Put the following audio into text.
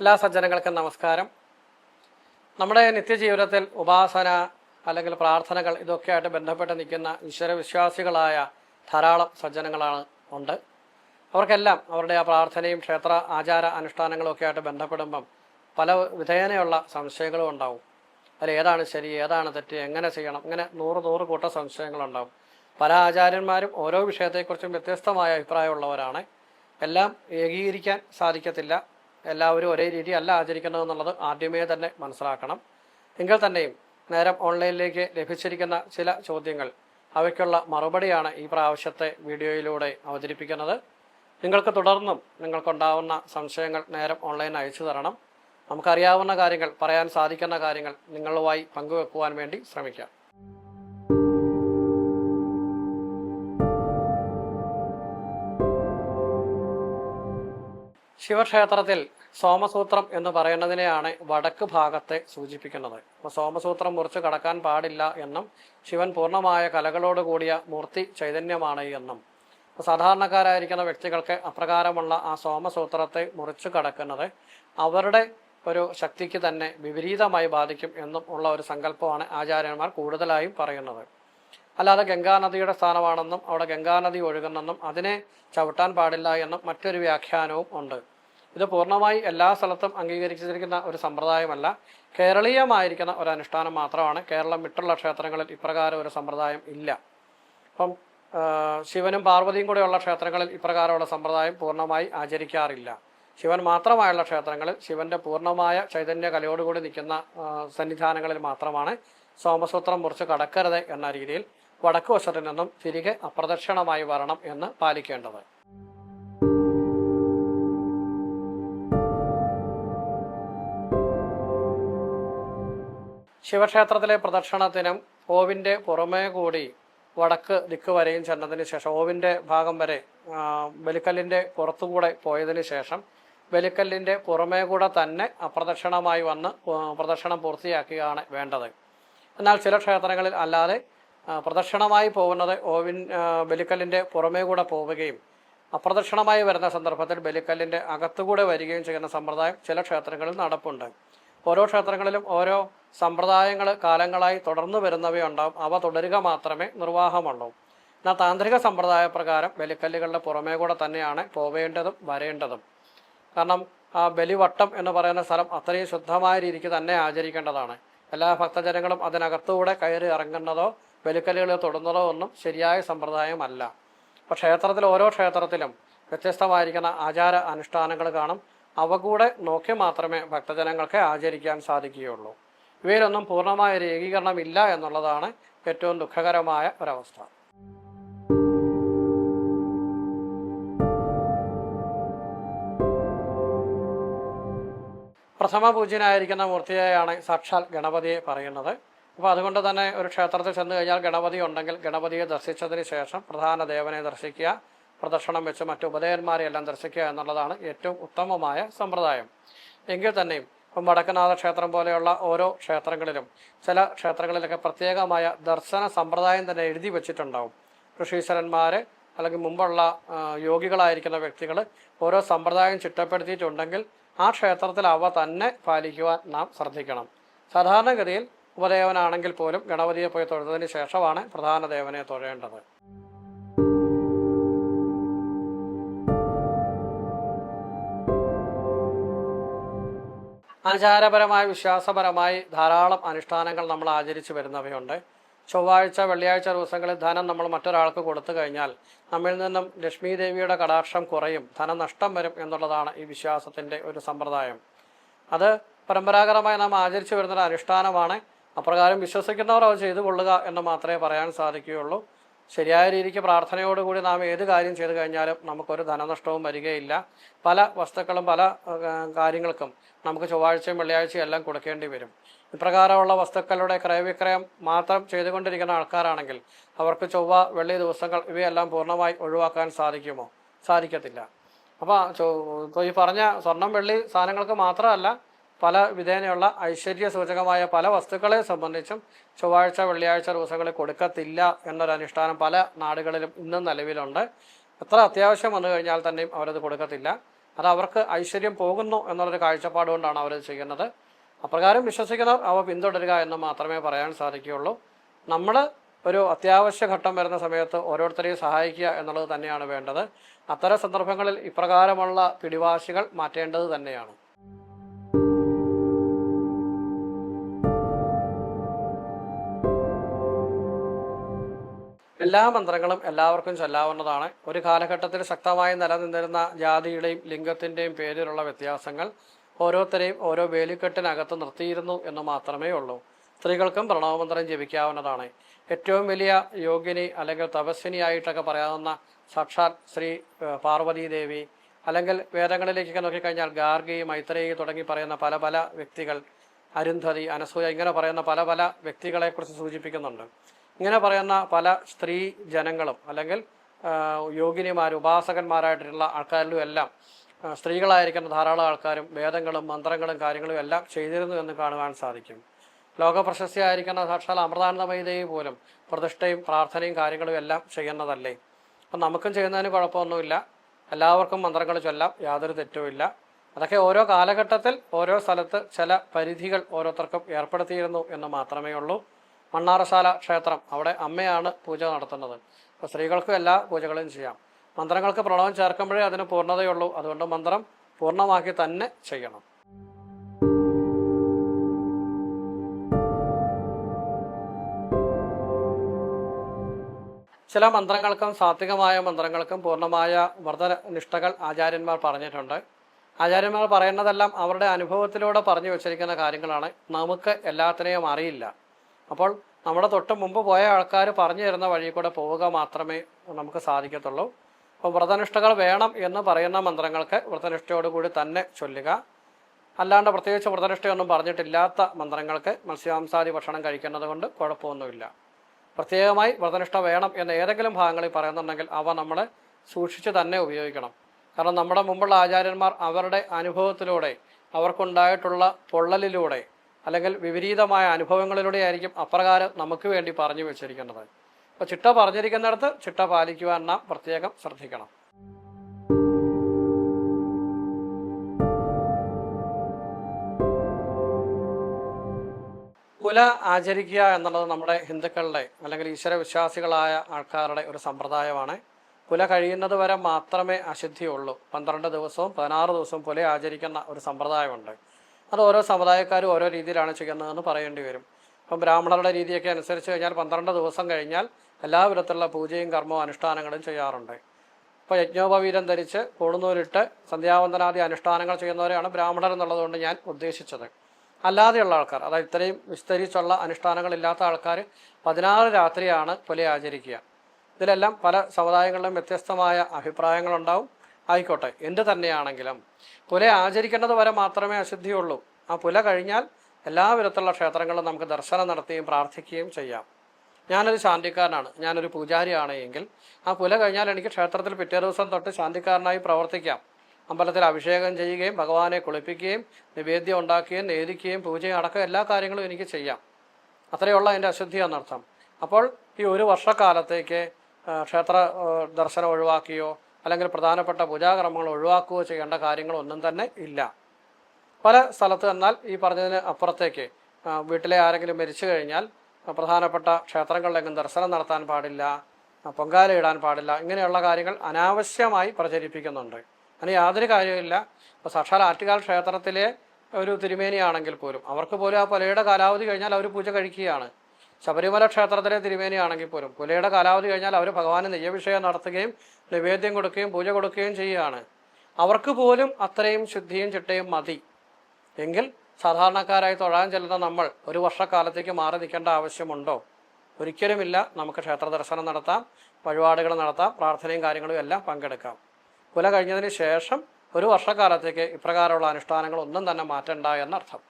എല്ലാ സജ്ജനങ്ങൾക്കും നമസ്കാരം. നമ്മുടെ നിത്യജീവിതത്തിൽ ഉപാസന അല്ലെങ്കിൽ പ്രാർത്ഥനകൾ ഇതൊക്കെയായിട്ട് ബന്ധപ്പെട്ട് നിൽക്കുന്ന ഈശ്വരവിശ്വാസികളായ ധാരാളം സജ്ജനങ്ങളാണ് ഉണ്ട്. അവർക്കെല്ലാം അവരുടെ ആ പ്രാർത്ഥനയും ക്ഷേത്ര ആചാര അനുഷ്ഠാനങ്ങളും ഒക്കെ ആയിട്ട് ബന്ധപ്പെടുമ്പം പല വിധേനയുള്ള സംശയങ്ങളും ഉണ്ടാവും. അതിൽ ഏതാണ് ശരി ഏതാണ് തെറ്റ് എങ്ങനെ ചെയ്യണം ഇങ്ങനെ നൂറ് നൂറ് കൂട്ട സംശയങ്ങളുണ്ടാവും. പല ആചാര്യന്മാരും ഓരോ വിഷയത്തെക്കുറിച്ചും വ്യത്യസ്തമായ അഭിപ്രായമുള്ളവരാണ്. എല്ലാം ഏകീകരിക്കാൻ സാധിക്കത്തില്ല. എല്ലാവരും ഒരേ രീതി അല്ല ആചരിക്കേണ്ടതെന്നുള്ളത് ആദ്യമേ തന്നെ മനസ്സിലാക്കണം. എങ്കിൽ തന്നെയും നേരം ഓൺലൈനിലേക്ക് ലഭിച്ചിരിക്കുന്ന ചില ചോദ്യങ്ങൾ അവയ്ക്കുള്ള മറുപടിയാണ് ഈ പ്രാവശ്യത്തെ വീഡിയോയിലൂടെ അവതരിപ്പിക്കുന്നത്. നിങ്ങൾക്ക് തുടർന്നും നിങ്ങൾക്കുണ്ടാവുന്ന സംശയങ്ങൾ നേരം ഓൺലൈൻ അയച്ചു തരണം. നമുക്കറിയാവുന്ന കാര്യങ്ങൾ പറയാൻ സാധിക്കുന്ന കാര്യങ്ങൾ നിങ്ങളുമായി പങ്കുവെക്കുവാൻ വേണ്ടി ശ്രമിക്കാം. ശിവക്ഷേത്രത്തിൽ സോമസൂത്രം എന്ന് പറയുന്നതിനെയാണ് വടക്ക് ഭാഗത്തെ സൂചിപ്പിക്കുന്നത്. അപ്പോൾ സോമസൂത്രം മുറിച്ച് കടക്കാൻ പാടില്ല എന്നും ശിവൻ പൂർണമായ കലകളോട് കൂടിയ മൂർത്തി ചൈതന്യമാണ് എന്നും. സാധാരണക്കാരായിരിക്കുന്ന വ്യക്തികൾക്ക് അപ്രകാരമുള്ള ആ സോമസൂത്രത്തെ മുറിച്ച് കടക്കുന്നത് അവരുടെ ഒരു ശക്തിക്ക് തന്നെ വിപരീതമായി ബാധിക്കും എന്നും ഉള്ള ഒരു സങ്കല്പമാണ് ആചാര്യന്മാർ കൂടുതലായും പറയുന്നത്. അല്ലാതെ ഗംഗാനദിയുടെ സ്ഥാനമാണെന്നും അവിടെ ഗംഗാനദി ഒഴുകുന്നെന്നും അതിനെ ചവിട്ടാൻ പാടില്ല എന്നും മറ്റൊരു വ്യാഖ്യാനവും ഉണ്ട്. ഇത് പൂർണമായി എല്ലാ സ്ഥലത്തും അംഗീകരിച്ചിരിക്കുന്ന ഒരു സമ്പ്രദായമല്ല. കേരളീയമായിരിക്കുന്ന ഒരു അനുഷ്ഠാനം മാത്രമാണ് കേരളം വിട്ടുള്ള ക്ഷേത്രങ്ങളിൽ ഇപ്രകാരം ഒരു സമ്പ്രദായം ഇല്ല. അപ്പം ശിവനും പാർവതിയും കൂടെയുള്ള ക്ഷേത്രങ്ങളിൽ ഇപ്രകാരമുള്ള സമ്പ്രദായം പൂർണമായി ആചരിക്കാറില്ല. ശിവൻ മാത്രമായുള്ള ക്ഷേത്രങ്ങളിൽ ശിവന്റെ പൂർണമായ ചൈതന്യ കലയോടുകൂടി നിൽക്കുന്ന സന്നിധാനങ്ങളിൽ മാത്രമാണ് സോമസൂത്രം മുറിച്ച് കടക്കരുത് എന്ന രീതിയിൽ വടക്ക് വശത്തു നിന്നും തിരികെ അപ്രദക്ഷിണമായി വരണം എന്ന് പാലിക്കേണ്ടത്. ശിവക്ഷേത്രത്തിലെ പ്രദക്ഷിണത്തിനും ഓവിന്റെ പുറമേ കൂടി വടക്ക് ദിക്ക് വരെയും ചെന്നതിന് ശേഷം ഓവിന്റെ ഭാഗം വരെ ബലിക്കല്ലിന്റെ പുറത്തുകൂടെ പോയതിന് ശേഷം ബലിക്കല്ലിന്റെ പുറമേ കൂടെ തന്നെ അപ്രദക്ഷിണമായി വന്ന് പ്രദക്ഷിണം പൂർത്തിയാക്കുകയാണ് വേണ്ടത്. എന്നാൽ ചില ക്ഷേത്രങ്ങളിൽ അല്ലാതെ പ്രദക്ഷിണമായി പോകുന്നത് ഓവിൻ ബലിക്കല്ലിന്റെ പുറമേ കൂടെ പോവുകയും അപ്രദക്ഷിണമായി വരുന്ന സന്ദർഭത്തിൽ ബലിക്കല്ലിന്റെ അകത്തുകൂടെ വരികയും ചെയ്യുന്ന സമ്പ്രദായം ചില ക്ഷേത്രങ്ങളിൽ നടപ്പുണ്ട്. ഓരോ ക്ഷേത്രങ്ങളിലും ഓരോ സമ്പ്രദായങ്ങൾ കാലങ്ങളായി തുടർന്നു വരുന്നവയുണ്ടാവും അവ തുടരുക മാത്രമേ നിർവാഹമുള്ളൂ. എന്നാൽ താന്ത്രിക സമ്പ്രദായ പ്രകാരം ബലിക്കല്ലുകളുടെ പുറമേ കൂടെ തന്നെയാണ് പോവേണ്ടതും വരേണ്ടതും. കാരണം ആ ബലിവട്ടം എന്ന് പറയുന്ന സ്ഥലം അത്രയും ശുദ്ധമായ രീതിക്ക് തന്നെ ആചരിക്കേണ്ടതാണ്. എല്ലാ ഭക്തജനങ്ങളും അതിനകത്തുകൂടെ കയറി ഇറങ്ങുന്നതോ ബലിക്കല്ലുകൾ തൊടുന്നതോ ഒന്നും ശരിയായ സമ്പ്രദായമല്ല. അപ്പോൾ ക്ഷേത്രത്തിൽ ഓരോ ക്ഷേത്രത്തിലും വ്യത്യസ്തമായിരിക്കുന്ന ആചാര അനുഷ്ഠാനങ്ങൾ കാണും. അവ കൂടെ നോക്കി മാത്രമേ ഭക്തജനങ്ങൾക്ക് ആചരിക്കാൻ സാധിക്കുകയുള്ളൂ. ഇവയിലൊന്നും പൂർണമായ ഒരു ഏകീകരണം ഇല്ല എന്നുള്ളതാണ് ഏറ്റവും ദുഃഖകരമായ ഒരവസ്ഥ. പ്രഥമ പൂജ്യനായിരിക്കുന്ന മൂർത്തിയായാണ് സാക്ഷാൽ ഗണപതിയെ പറയുന്നത്. അപ്പോൾ അതുകൊണ്ട് തന്നെ ഒരു ക്ഷേത്രത്തിൽ ചെന്ന് കഴിഞ്ഞാൽ ഗണപതി ഉണ്ടെങ്കിൽ ഗണപതിയെ ദർശിച്ചതിന് ശേഷം പ്രധാന ദേവനെ ദർശിക്കുക പ്രദക്ഷിണം വെച്ച് മറ്റു ഉപദേവന്മാരെയെല്ലാം ദർശിക്കുക എന്നുള്ളതാണ് ഏറ്റവും ഉത്തമമായ സമ്പ്രദായം. എങ്കിൽ തന്നെയും ഇപ്പം വടക്കനാഥ ക്ഷേത്രം പോലെയുള്ള ഓരോ ക്ഷേത്രങ്ങളിലും ചില ക്ഷേത്രങ്ങളിലൊക്കെ പ്രത്യേകമായ ദർശന സമ്പ്രദായം തന്നെ എഴുതി വെച്ചിട്ടുണ്ടാവും. ഋഷീശ്വരന്മാർ അല്ലെങ്കിൽ മുമ്പുള്ള യോഗികളായിരിക്കുന്ന വ്യക്തികൾ ഓരോ സമ്പ്രദായം ചിട്ടപ്പെടുത്തിയിട്ടുണ്ടെങ്കിൽ ആ ക്ഷേത്രത്തിൽ അവ തന്നെ പാലിക്കുവാൻ നാം ശ്രദ്ധിക്കണം. സാധാരണഗതിയിൽ ഉപദേവനാണെങ്കിൽ പോലും ഗണപതിയെ പോയി തൊഴുന്നതിന് ശേഷമാണ് പ്രധാന ദേവനെ തൊഴേണ്ടത്. ആചാരപരമായി വിശ്വാസപരമായി ധാരാളം അനുഷ്ഠാനങ്ങൾ നമ്മൾ ആചരിച്ചു വരുന്നവയുണ്ട്. ചൊവ്വാഴ്ച വെള്ളിയാഴ്ച ദിവസങ്ങളിൽ ധനം നമ്മൾ മറ്റൊരാൾക്ക് കൊടുത്തു കഴിഞ്ഞാൽ നമ്മിൽ നിന്നും ലക്ഷ്മി ദേവിയുടെ കടാക്ഷം കുറയും ധനനഷ്ടം വരും എന്നുള്ളതാണ് ഈ വിശ്വാസത്തിന്റെ ഒരു സമ്പ്രദായം. അത് പരമ്പരാഗതമായി നാം ആചരിച്ചു വരുന്നൊരു അനുഷ്ഠാനമാണ്. അപ്രകാരം വിശ്വസിക്കുന്നവർ അത് ചെയ്തു കൊള്ളുക എന്ന് മാത്രമേ പറയാൻ സാധിക്കുകയുള്ളൂ. ശരിയായ രീതിക്ക് പ്രാർത്ഥനയോടുകൂടി നാം ഏത് കാര്യം ചെയ്തു കഴിഞ്ഞാലും നമുക്കൊരു ധനനഷ്ടവും വരികയില്ല. പല വസ്തുക്കളും പല കാര്യങ്ങൾക്കും നമുക്ക് ചൊവ്വാഴ്ചയും വെള്ളിയാഴ്ചയും എല്ലാം കൊടുക്കേണ്ടി വരും. ഇപ്രകാരമുള്ള വസ്തുക്കളുടെ ക്രയവിക്രയം മാത്രം ചെയ്തുകൊണ്ടിരിക്കുന്ന ആൾക്കാരാണെങ്കിൽ അവർക്ക് ചൊവ്വ വെള്ളി ദിവസങ്ങൾ ഇവയെല്ലാം പൂർണമായി ഒഴിവാക്കാൻ സാധിക്കുമോ? സാധിക്കത്തില്ല. അപ്പോൾ ഈ പറഞ്ഞ സ്വർണം വെള്ളി സാധനങ്ങൾക്ക് മാത്രമല്ല പല വിധേനയുള്ള ഐശ്വര്യ സൂചകമായ പല വസ്തുക്കളെ സംബന്ധിച്ചും ചൊവ്വാഴ്ച വെള്ളിയാഴ്ച ദിവസങ്ങളിൽ കൊടുക്കത്തില്ല എന്നൊരു അനുഷ്ഠാനം പല നാടുകളിലും ഇന്നും നിലവിലുണ്ട്. എത്ര അത്യാവശ്യം വന്നു കഴിഞ്ഞാൽ തന്നെയും അവരത് കൊടുക്കത്തില്ല. അത് അവർക്ക് ഐശ്വര്യം പോകുന്നു എന്നുള്ളൊരു കാഴ്ചപ്പാട് കൊണ്ടാണ് അവർ ചെയ്യുന്നത്. അപ്രകാരം വിശ്വസിക്കുന്നവർ അവ പിന്തുടരുക എന്ന് മാത്രമേ പറയാൻ സാധിക്കുകയുള്ളൂ. നമ്മൾ ഒരു അത്യാവശ്യ ഘട്ടം വരുന്ന സമയത്ത് ഓരോരുത്തരെയും സഹായിക്കുക എന്നുള്ളത് തന്നെയാണ് വേണ്ടത്. അത്തരം സന്ദർഭങ്ങളിൽ ഇപ്രകാരമുള്ള പിടിവാശികൾ മാറ്റേണ്ടത് തന്നെയാണ്. എല്ലാ മന്ത്രങ്ങളും എല്ലാവർക്കും ചൊല്ലാവുന്നതാണ്. ഒരു കാലഘട്ടത്തിൽ ശക്തമായി നിലനിന്നിരുന്ന ജാതിയുടെയും ലിംഗത്തിന്റെയും പേരിലുള്ള വ്യത്യാസങ്ങൾ ഓരോരുത്തരെയും ഓരോ വേലിക്കെട്ടിനകത്ത് നിർത്തിയിരുന്നു എന്ന് മാത്രമേ ഉള്ളൂ. സ്ത്രീകൾക്കും പ്രണവമന്ത്രം ജപിക്കാവുന്നതാണ്. ഏറ്റവും വലിയ യോഗിനി അല്ലെങ്കിൽ തപസ്വിനിയായിട്ടൊക്കെ പറയാവുന്ന സാക്ഷാൽ ശ്രീ പാർവതീദേവി ദേവി അല്ലെങ്കിൽ വേദങ്ങളിലേക്കൊക്കെ നോക്കിക്കഴിഞ്ഞാൽ ഗാർഗി മൈത്രേയി തുടങ്ങി പറയുന്ന പല പല വ്യക്തികൾ അരുന്ധതി അനസൂയ ഇങ്ങനെ പറയുന്ന പല പല വ്യക്തികളെക്കുറിച്ച് സൂചിപ്പിക്കുന്നുണ്ട്. ഇങ്ങനെ പറയുന്ന പല സ്ത്രീ ജനങ്ങളും അല്ലെങ്കിൽ യോഗിനിമാർ ഉപാസകന്മാരായിട്ടുള്ള ആൾക്കാരിലും എല്ലാം സ്ത്രീകളായിരിക്കുന്ന ധാരാളം ആൾക്കാരും വേദങ്ങളും മന്ത്രങ്ങളും കാര്യങ്ങളും എല്ലാം ചെയ്തിരുന്നു എന്ന് കാണുവാൻ സാധിക്കും. ലോക പ്രശസ്തിയായിരിക്കുന്ന സാക്ഷാൽ അമൃതാനന്ദമയി ദേവി പോലും പ്രതിഷ്ഠയും പ്രാർത്ഥനയും കാര്യങ്ങളും എല്ലാം ചെയ്യുന്നതല്ലേ? അപ്പം നമുക്കും ചെയ്യുന്നതിന് കുഴപ്പമൊന്നുമില്ല. എല്ലാവർക്കും മന്ത്രങ്ങൾ ചൊല്ലാം യാതൊരു തെറ്റുമില്ല. അതൊക്കെ ഓരോ കാലഘട്ടത്തിൽ ഓരോ സ്ഥലത്ത് ചില പരിധികൾ ഓരോരുത്തർക്കും ഏർപ്പെടുത്തിയിരുന്നു എന്ന് മാത്രമേ ഉള്ളൂ. മണ്ണാറശാല ക്ഷേത്രം. അവിടെ അമ്മയാണ് പൂജ നടത്തുന്നത്. അപ്പോൾ സ്ത്രീകൾക്കും എല്ലാ പൂജകളും ചെയ്യാം. മന്ത്രങ്ങൾക്ക് പ്രണവം ചേർക്കുമ്പോഴേ അതിന് പൂർണതയുള്ളൂ. അതുകൊണ്ട് മന്ത്രം പൂർണമാക്കി തന്നെ ചെയ്യണം. ചില മന്ത്രങ്ങൾക്കും സാത്വികമായ മന്ത്രങ്ങൾക്കും പൂർണമായ വ്രതനിഷ്ഠകൾ ആചാര്യന്മാർ പറഞ്ഞിട്ടുണ്ട്. ആചാര്യന്മാർ പറയുന്നതെല്ലാം അവരുടെ അനുഭവത്തിലൂടെ പറഞ്ഞു വച്ചിരിക്കുന്ന കാര്യങ്ങളാണ്. നമുക്ക് എല്ലാത്തിനെയും അറിയില്ല. അപ്പോൾ നമ്മുടെ തൊട്ട് മുമ്പ് പോയ ആൾക്കാർ പറഞ്ഞു തരുന്ന വഴി കൂടെ പോവുക മാത്രമേ നമുക്ക് സാധിക്കത്തുള്ളൂ. അപ്പോൾ വ്രതനിഷ്ഠകൾ വേണം എന്ന് പറയുന്ന മന്ത്രങ്ങൾക്ക് വ്രതനിഷ്ഠയോടുകൂടി തന്നെ ചൊല്ലുക. അല്ലാണ്ട് പ്രത്യേകിച്ച് വ്രതനിഷ്ഠയൊന്നും പറഞ്ഞിട്ടില്ലാത്ത മന്ത്രങ്ങൾക്ക് മത്സ്യാംസാദി ഭക്ഷണം കഴിക്കുന്നത് കൊണ്ട് കുഴപ്പമൊന്നുമില്ല. പ്രത്യേകമായി വ്രതനിഷ്ഠ വേണം എന്ന് ഏതെങ്കിലും ഭാഗങ്ങളിൽ പറയുന്നുണ്ടെങ്കിൽ അവ നമ്മൾ സൂക്ഷിച്ച് തന്നെ ഉപയോഗിക്കണം. കാരണം നമ്മുടെ മുമ്പുള്ള ആചാര്യന്മാർ അവരുടെ അനുഭവത്തിലൂടെ അവർക്കുണ്ടായിട്ടുള്ള പൊള്ളലിലൂടെ അല്ലെങ്കിൽ വിപരീതമായ അനുഭവങ്ങളിലൂടെ ആയിരിക്കും അപ്രകാരം നമുക്ക് വേണ്ടി പറഞ്ഞു വെച്ചിരിക്കേണ്ടത് അപ്പോൾ ചിട്ട പറഞ്ഞിരിക്കുന്നിടത്ത് ചിട്ട പാലിക്കുവാൻ നാം പ്രത്യേകം ശ്രദ്ധിക്കണം. കുല ആചരിക്കുക എന്നുള്ളത് നമ്മുടെ ഹിന്ദുക്കളുടെ അല്ലെങ്കിൽ ഈശ്വര വിശ്വാസികളായ ആൾക്കാരുടെ ഒരു സമ്പ്രദായമാണ്. കുല കഴിയുന്നത് വരെ മാത്രമേ അശുദ്ധിയുള്ളൂ. പന്ത്രണ്ട് ദിവസവും പതിനാറ് ദിവസവും കുല ആചരിക്കുന്ന ഒരു സമ്പ്രദായമുണ്ട്. അത് ഓരോ സമുദായക്കാരും ഓരോ രീതിയിലാണ് ചെയ്യുന്നതെന്ന് പറയേണ്ടി വരും. ഇപ്പം ബ്രാഹ്മണരുടെ രീതിയൊക്കെ അനുസരിച്ച് കഴിഞ്ഞാൽ പന്ത്രണ്ട് ദിവസം കഴിഞ്ഞാൽ എല്ലാ വിധത്തിലുള്ള പൂജയും കർമ്മവും അനുഷ്ഠാനങ്ങളും ചെയ്യാറുണ്ട്. ഇപ്പോൾ യജ്ഞോപവീരം ധരിച്ച് കൂടുന്നൂരിട്ട് സന്ധ്യാവന്തനാദി അനുഷ്ഠാനങ്ങൾ ചെയ്യുന്നവരെയാണ് ബ്രാഹ്മണർ എന്നുള്ളതുകൊണ്ട് ഞാൻ ഉദ്ദേശിച്ചത്. അല്ലാതെയുള്ള ആൾക്കാർ അതായത് ഇത്രയും വിസ്തരിച്ചുള്ള അനുഷ്ഠാനങ്ങളില്ലാത്ത ആൾക്കാർ പതിനാറ് രാത്രിയാണ് പുല ആചരിക്കുക ഇതിലെല്ലാം പല സമുദായങ്ങളിലും വ്യത്യസ്തമായ അഭിപ്രായങ്ങളുണ്ടാവും. ആയിക്കോട്ടെ എന്ത് തന്നെയാണെങ്കിലും പുല ആചരിക്കേണ്ടത് വരെ മാത്രമേ അശുദ്ധിയുള്ളൂ. ആ പുല കഴിഞ്ഞാൽ എല്ലാ വിധത്തിലുള്ള ക്ഷേത്രങ്ങളും നമുക്ക് ദർശനം നടത്തുകയും പ്രാർത്ഥിക്കുകയും ചെയ്യാം. ഞാനൊരു ശാന്തിക്കാരനാണ് ഞാനൊരു പൂജാരിയാണ് എങ്കിൽ ആ പുല കഴിഞ്ഞാൽ എനിക്ക് ക്ഷേത്രത്തിൽ പിറ്റേ ദിവസം തൊട്ട് ശാന്തിക്കാരനായി പ്രവർത്തിക്കാം. അമ്പലത്തിൽ അഭിഷേകം ചെയ്യുകയും ഭഗവാനെ കുളിപ്പിക്കുകയും നിവേദ്യം ഉണ്ടാക്കുകയും നേദിക്കുകയും പൂജയും അടക്കം എല്ലാ കാര്യങ്ങളും എനിക്ക് ചെയ്യാം. അത്രയുള്ള എന്റെ അശുദ്ധി എന്നർത്ഥം. അപ്പോൾ ഈ ഒരു വർഷക്കാലത്തേക്ക് ക്ഷേത്ര ദർശനം ഒഴിവാക്കുകയോ അല്ലെങ്കിൽ പ്രധാനപ്പെട്ട പൂജാകർമ്മങ്ങൾ ഒഴിവാക്കുകയോ ചെയ്യേണ്ട കാര്യങ്ങളൊന്നും തന്നെ ഇല്ല. പല സ്ഥലത്ത് എന്നാൽ ഈ പറഞ്ഞതിന് അപ്പുറത്തേക്ക് വീട്ടിലെ ആരെങ്കിലും മരിച്ചു കഴിഞ്ഞാൽ പ്രധാനപ്പെട്ട ക്ഷേത്രങ്ങളിലെങ്കിലും ദർശനം നടത്താൻ പാടില്ല പൊങ്കാല ഇടാൻ പാടില്ല ഇങ്ങനെയുള്ള കാര്യങ്ങൾ അനാവശ്യമായി പ്രചരിപ്പിക്കുന്നുണ്ട്. അതിന് യാതൊരു കാര്യമില്ല ഇപ്പോൾ സാക്ഷാൽ ആറ്റുകാൽ ക്ഷേത്രത്തിലെ ഒരു തിരുമേനിയാണെങ്കിൽ പോലും അവർക്ക് പോലും ആ പുലയുടെ കാലാവധി കഴിഞ്ഞാൽ അവർ പൂജ കഴിക്കുകയാണ്. ശബരിമല ക്ഷേത്രത്തിലെ തിരുമേനിയാണെങ്കിൽ പോലും പുലയുടെ കാലാവധി കഴിഞ്ഞാൽ അവർ ഭഗവാന് നെയ്യഭിഷേകം നടത്തുകയും നിവേദ്യം കൊടുക്കുകയും പൂജ കൊടുക്കുകയും ചെയ്യുകയാണ്. അവർക്ക് പോലും അത്രയും ശുദ്ധിയും ചിട്ടയും മതി. എങ്കിൽ സാധാരണക്കാരായി തൊഴാൻ ചെല്ലുന്ന നമ്മൾ ഒരു വർഷക്കാലത്തേക്ക് മാറി നിൽക്കേണ്ട ആവശ്യമുണ്ടോ? ഒരിക്കലുമില്ല. നമുക്ക് ക്ഷേത്ര ദർശനം നടത്താം വഴിപാടുകൾ നടത്താം പ്രാർത്ഥനയും കാര്യങ്ങളും എല്ലാം പങ്കെടുക്കാം. കുല കഴിഞ്ഞതിന് ശേഷം ഒരു വർഷക്കാലത്തേക്ക് ഇപ്രകാരമുള്ള അനുഷ്ഠാനങ്ങൾ ഒന്നും തന്നെ മാറ്റണ്ട എന്നർത്ഥം.